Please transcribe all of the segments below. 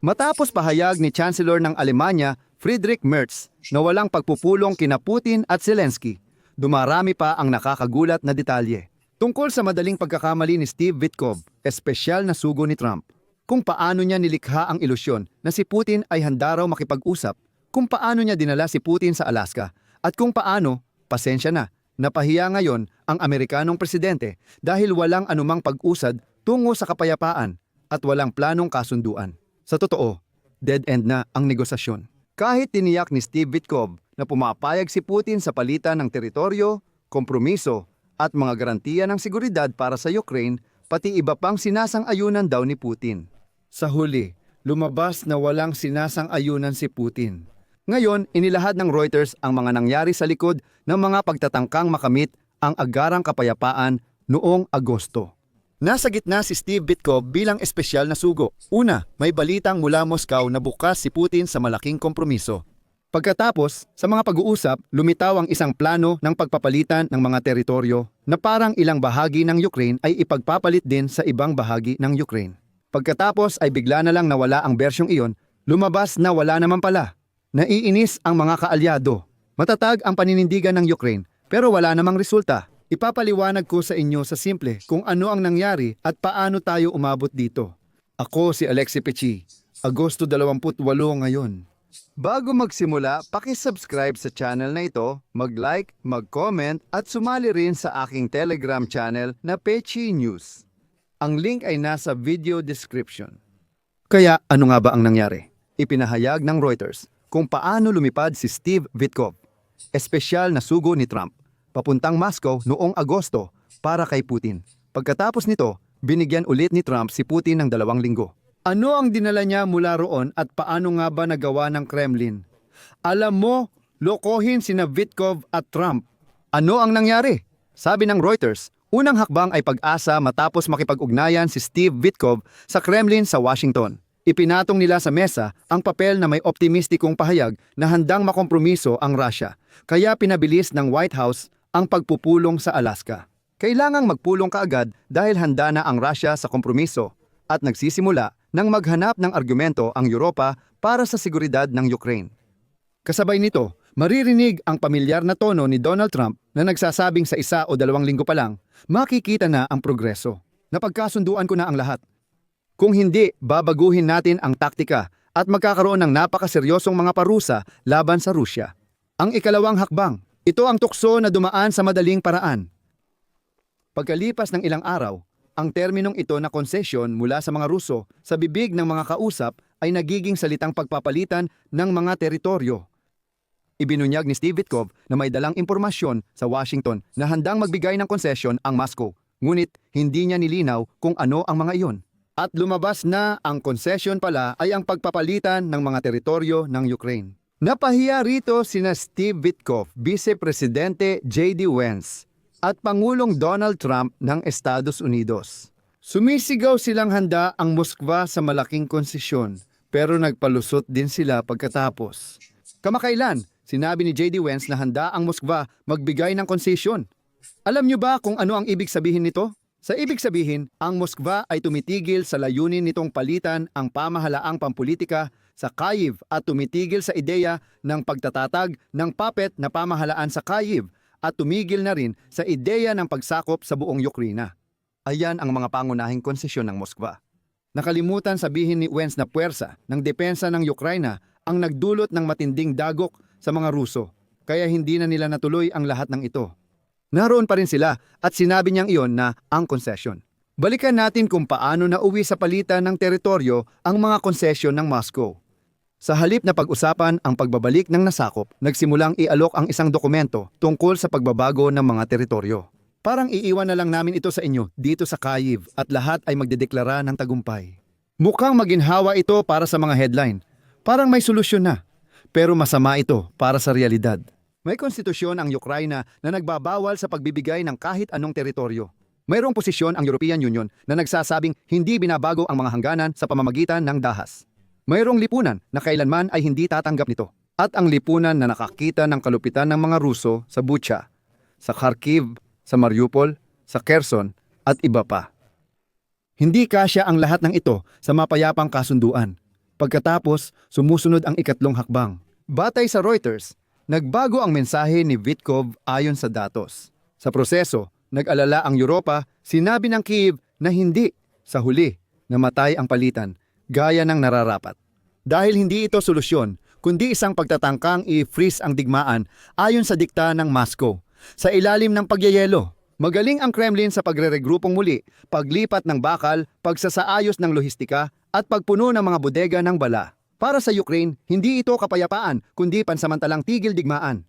Matapos pahayag ni Chancellor ng Alemanya, Friedrich Merz, na walang pagpupulong kina Putin at Zelensky, dumarami pa ang nakakagulat na detalye. Tungkol sa madaling pagkakamali ni Steve Witkoff, espesyal na sugo ni Trump, kung paano niya nilikha ang ilusyon na si Putin ay handa raw makipag-usap, kung paano niya dinala si Putin sa Alaska, at kung paano, pasensya na, napahiya ngayon ang Amerikanong presidente dahil walang anumang pag-usad tungo sa kapayapaan at walang planong kasunduan. Sa totoo, dead end na ang negosasyon. Kahit tiniyak ni Steve Witkoff na pumapayag si Putin sa palitan ng teritoryo, kompromiso at mga garantiya ng seguridad para sa Ukraine, pati iba pang sinasang-ayunan daw ni Putin. Sa huli, lumabas na walang sinasang-ayunan si Putin. Ngayon, inilahad ng Reuters ang mga nangyari sa likod ng mga pagtatangkang makamit ang agarang kapayapaan noong Agosto. Nasa gitna si Steve Witkoff bilang espesyal na sugo. Una, may balitang mula Moscow na bukas si Putin sa malaking kompromiso. Pagkatapos, sa mga pag-uusap, lumitaw ang isang plano ng pagpapalitan ng mga teritoryo na parang ilang bahagi ng Ukraine ay ipagpapalit din sa ibang bahagi ng Ukraine. Pagkatapos ay bigla na lang nawala ang bersyong iyon, lumabas na wala naman pala. Naiinis ang mga kaalyado. Matatag ang paninindigan ng Ukraine pero wala namang resulta. Ipapaliwanag ko sa inyo sa simple kung ano ang nangyari at paano tayo umabot dito. Ako si Alexi Pechi, Agosto 28 ngayon. Bago magsimula, pakisubscribe sa channel na ito, mag-like, mag-comment at sumali rin sa aking Telegram channel na Pechi News. Ang link ay nasa video description. Kaya ano nga ba ang nangyari? Ipinahayag ng Reuters kung paano lumipad si Steve Witkoff, espesyal na sugo ni Trump, papuntang Moscow noong Agosto para kay Putin. Pagkatapos nito, binigyan ulit ni Trump si Putin ng dalawang linggo. Ano ang dinala niya mula roon at paano nga ba nagawa ng Kremlin? Alam mo, lokohin sina Witkoff at Trump. Ano ang nangyari? Sabi ng Reuters, unang hakbang ay pag-asa matapos makipag-ugnayan si Steve Witkoff sa Kremlin sa Washington. Ipinatong nila sa mesa ang papel na may optimistikong pahayag na handang makompromiso ang Russia, kaya pinabilis ng White House ang pagpupulong sa Alaska. Kailangang magpulong kaagad dahil handa na ang Russia sa kompromiso at nagsisimula nang maghanap ng argumento ang Europa para sa seguridad ng Ukraine. Kasabay nito, maririnig ang pamilyar na tono ni Donald Trump na nagsasabing sa isa o dalawang linggo pa lang, makikita na ang progreso. Napagkasunduan ko na ang lahat. Kung hindi, babaguhin natin ang taktika at magkakaroon ng napakaseryosong mga parusa laban sa Rusya. Ang ikalawang hakbang, ito ang tukso na dumaan sa madaling paraan. Pagkalipas ng ilang araw, ang terminong ito na konsesyon mula sa mga Ruso sa bibig ng mga kausap ay nagiging salitang pagpapalitan ng mga teritoryo. Ibinunyag ni Steve Witkoff na may dalang impormasyon sa Washington na handang magbigay ng konsesyon ang Moscow, ngunit hindi niya nilinaw kung ano ang mga iyon. At lumabas na ang konsesyon pala ay ang pagpapalitan ng mga teritoryo ng Ukraine. Napahiya rito sina Steve Witkoff, Vice Presidente J.D. Vance, at Pangulong Donald Trump ng Estados Unidos. Sumisigaw silang handa ang Moskwa sa malaking konsesyon, pero nagpalusot din sila pagkatapos. Kamakailan, sinabi ni J.D. Vance na handa ang Moskwa magbigay ng konsesyon. Alam niyo ba kung ano ang ibig sabihin nito? Sa ibig sabihin, ang Moskva ay tumitigil sa layunin nitong palitan ang pamahalaang pampolitika sa Kyiv at tumitigil sa ideya ng pagtatatag ng puppet na pamahalaan sa Kyiv at tumigil na rin sa ideya ng pagsakop sa buong Ukraina. Ayan ang mga pangunahing konsesyon ng Moskva. Nakalimutan sabihin ni Wens na puwersa ng depensa ng Ukraina ang nagdulot ng matinding dagok sa mga Ruso, kaya hindi na nila natuloy ang lahat ng ito. Naroon pa rin sila at sinabi niyang iyon na ang konsesyon. Balikan natin kung paano nauwi sa palitan ng teritoryo ang mga konsesyon ng Moscow. Sa halip na pag-usapan ang pagbabalik ng nasakop, nagsimulang ialok ang isang dokumento tungkol sa pagbabago ng mga teritoryo. Parang iiwan na lang namin ito sa inyo dito sa Kyiv at lahat ay magdedeklara ng tagumpay. Mukhang maginhawa ito para sa mga headline. Parang may solusyon na. Pero masama ito para sa realidad. May konstitusyon ang Ukraina na nagbabawal sa pagbibigay ng kahit anong teritoryo. Mayroong posisyon ang European Union na nagsasabing hindi binabago ang mga hangganan sa pamamagitan ng dahas. Mayroong lipunan na kailanman ay hindi tatanggap nito. At ang lipunan na nakakita ng kalupitan ng mga Ruso sa Bucha, sa Kharkiv, sa Mariupol, sa Kherson at iba pa. Hindi kasya ang lahat ng ito sa mapayapang kasunduan. Pagkatapos, sumusunod ang ikatlong hakbang. Batay sa Reuters, nagbago ang mensahe ni Vitkov ayon sa datos. Sa proseso, nag-alala ang Europa, sinabi ng Kiev na hindi. Sa huli, namatay ang palitan, gaya ng nararapat. Dahil hindi ito solusyon, kundi isang pagtatangkang i-freeze ang digmaan ayon sa dikta ng Moscow. Sa ilalim ng pagyayelo, magaling ang Kremlin sa pagre-regrupong muli, paglipat ng bakal, pagsasaayos ng lohistika, at pagpuno ng mga bodega ng bala. Para sa Ukraine, hindi ito kapayapaan, kundi pansamantalang tigil digmaan.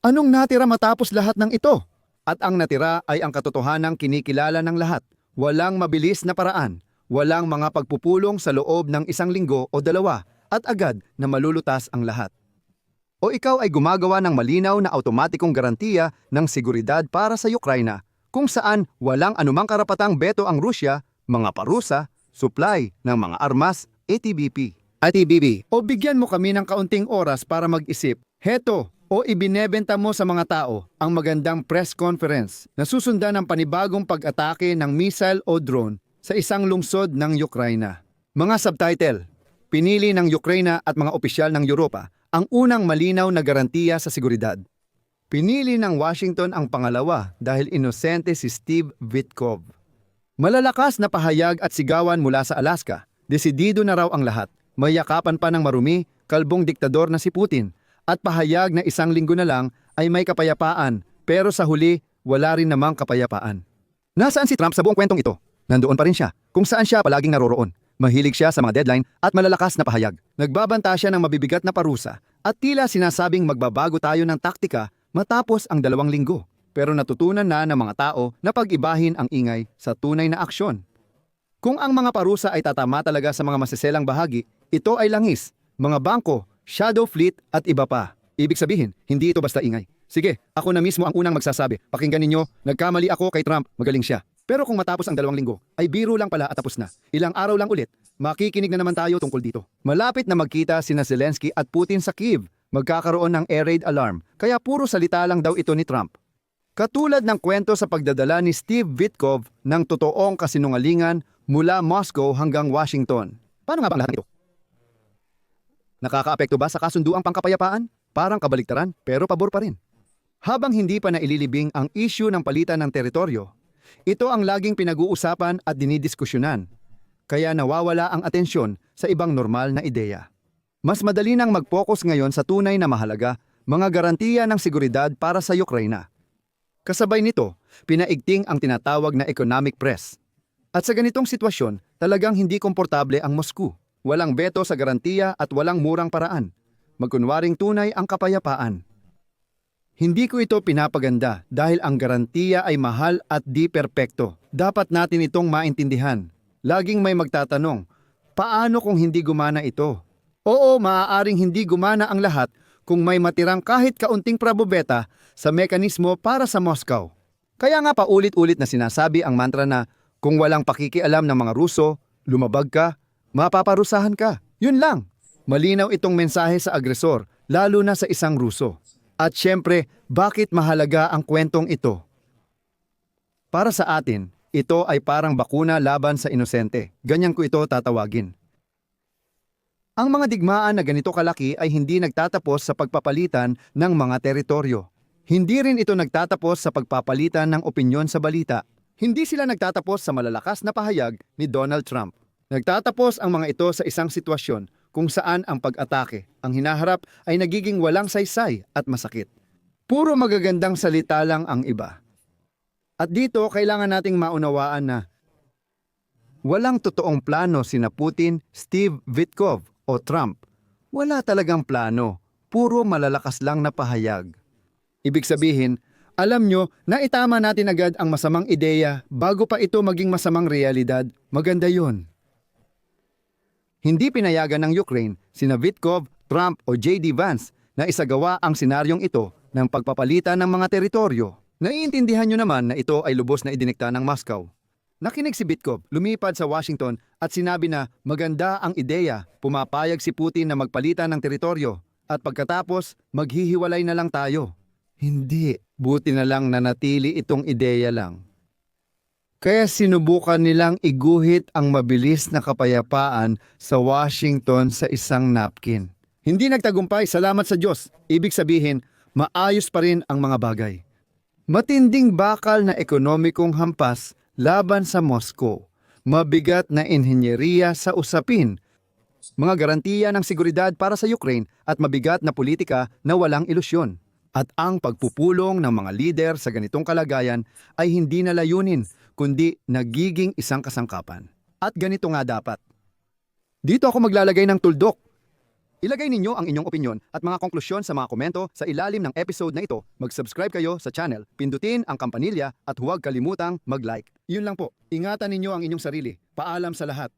Anong natira matapos lahat ng ito? At ang natira ay ang katotohanang kinikilala ng lahat. Walang mabilis na paraan. Walang mga pagpupulong sa loob ng isang linggo o dalawa at agad na malulutas ang lahat. O ikaw ay gumagawa ng malinaw na automatikong garantiya ng seguridad para sa Ukraina kung saan walang anumang karapatang beto ang Rusya, mga parusa, supply ng mga armas, ATBP. ATBP, o bigyan mo kami ng kaunting oras para mag-isip. Heto, o ibinebenta mo sa mga tao ang magandang press conference na susundan ng panibagong pag-atake ng missile o drone sa isang lungsod ng Ukraina. Mga subtitle, pinili ng Ukraina at mga opisyal ng Europa ang unang malinaw na garantiya sa seguridad. Pinili ng Washington ang pangalawa dahil inosente si Steve Vitkov. Malalakas na pahayag at sigawan mula sa Alaska, desidido na raw ang lahat. May yakapan pa ng marumi, kalbong diktador na si Putin, at pahayag na isang linggo na lang ay may kapayapaan, pero sa huli, wala rin namang kapayapaan. Nasaan si Trump sa buong kwentong ito? Nandoon pa rin siya, kung saan siya palaging naroroon. Mahilig siya sa mga deadline at malalakas na pahayag. Nagbabanta siya ng mabibigat na parusa at tila sinasabing magbabago tayo ng taktika matapos ang dalawang linggo. Pero natutunan na ng mga tao na pag-ibahin ang ingay sa tunay na aksyon. Kung ang mga parusa ay tatama talaga sa mga masiselang bahagi, ito ay langis, mga bangko, shadow fleet at iba pa. Ibig sabihin, hindi ito basta ingay. Sige, ako na mismo ang unang magsasabi. Pakinggan ninyo, nagkamali ako kay Trump, magaling siya. Pero kung matapos ang dalawang linggo, ay biro lang pala at tapos na. Ilang araw lang ulit, makikinig na naman tayo tungkol dito. Malapit na magkita sina Zelensky at Putin sa Kiev. Magkakaroon ng air raid alarm, kaya puro salita lang daw ito ni Trump. Katulad ng kwento sa pagdadala ni Steve Vitkov ng totoong kasinungalingan mula Moscow hanggang Washington. Paano nga ba ang lahat nito? Nakakaapekto ba sa kasunduang pangkapayapaan? Parang kabaliktaran, pero pabor pa rin. Habang hindi pa naililibing ang issue ng palitan ng teritoryo, ito ang laging pinag-uusapan at dinidiskusyonan. Kaya nawawala ang atensyon sa ibang normal na ideya. Mas madali nang mag-focus ngayon sa tunay na mahalaga, mga garantiya ng seguridad para sa Ukraina. Kasabay nito, pinaigting ang tinatawag na economic press. At sa ganitong sitwasyon, talagang hindi komportable ang Moscow. Walang beto sa garantiya at walang murang paraan. Magkunwaring tunay ang kapayapaan. Hindi ko ito pinapaganda dahil ang garantiya ay mahal at di perpekto. Dapat natin itong maintindihan. Laging may magtatanong, paano kung hindi gumana ito? Oo, maaaring hindi gumana ang lahat kung may matirang kahit kaunting probobeta sa mekanismo para sa Moscow. Kaya nga paulit-ulit na sinasabi ang mantra na kung walang pakikialam ng mga Ruso, lumabag ka, mapaparusahan ka. Yun lang. Malinaw itong mensahe sa agresor, lalo na sa isang Ruso. At syempre, bakit mahalaga ang kwentong ito? Para sa atin, ito ay parang bakuna laban sa inosente. Ganyan ko ito tatawagin. Ang mga digmaan na ganito kalaki ay hindi nagtatapos sa pagpapalitan ng mga teritoryo. Hindi rin ito nagtatapos sa pagpapalitan ng opinyon sa balita. Hindi sila nagtatapos sa malalakas na pahayag ni Donald Trump. Nagtatapos ang mga ito sa isang sitwasyon kung saan ang pag-atake, ang hinaharap ay nagiging walang saysay at masakit. Puro magagandang salita lang ang iba. At dito kailangan nating maunawaan na walang totoong plano sina Putin, Steve Vitkov o Trump. Wala talagang plano, puro malalakas lang na pahayag. Ibig sabihin, alam nyo na itama natin agad ang masamang ideya bago pa ito maging masamang realidad. Maganda yon. Hindi pinayagan ng Ukraine sina Vitkov, Trump o J.D. Vance na isagawa ang senaryong ito ng pagpapalitan ng mga teritoryo. Naiintindihan nyo naman na ito ay lubos na idinikta ng Moscow. Nakinig si Vitkov, lumipad sa Washington at sinabi na maganda ang ideya, pumapayag si Putin na magpalitan ng teritoryo at pagkatapos maghihiwalay na lang tayo. Hindi, buti na lang nanatili itong ideya lang. Kaya sinubukan nilang iguhit ang mabilis na kapayapaan sa Washington sa isang napkin. Hindi nagtagumpay, salamat sa Diyos. Ibig sabihin, maayos pa rin ang mga bagay. Matinding bakal na ekonomikong hampas laban sa Moscow. Mabigat na inhenyeriya sa usapin. Mga garantiya ng seguridad para sa Ukraine at mabigat na politika na walang ilusyon. At ang pagpupulong ng mga lider sa ganitong kalagayan ay hindi na layunin, kundi nagiging isang kasangkapan. At ganito nga dapat. Dito ako maglalagay ng tuldok. Ilagay ninyo ang inyong opinyon at mga konklusyon sa mga komento sa ilalim ng episode na ito. Mag-subscribe kayo sa channel, pindutin ang kampanilya at huwag kalimutang mag-like. Yun lang po. Ingatan ninyo ang inyong sarili. Paalam sa lahat.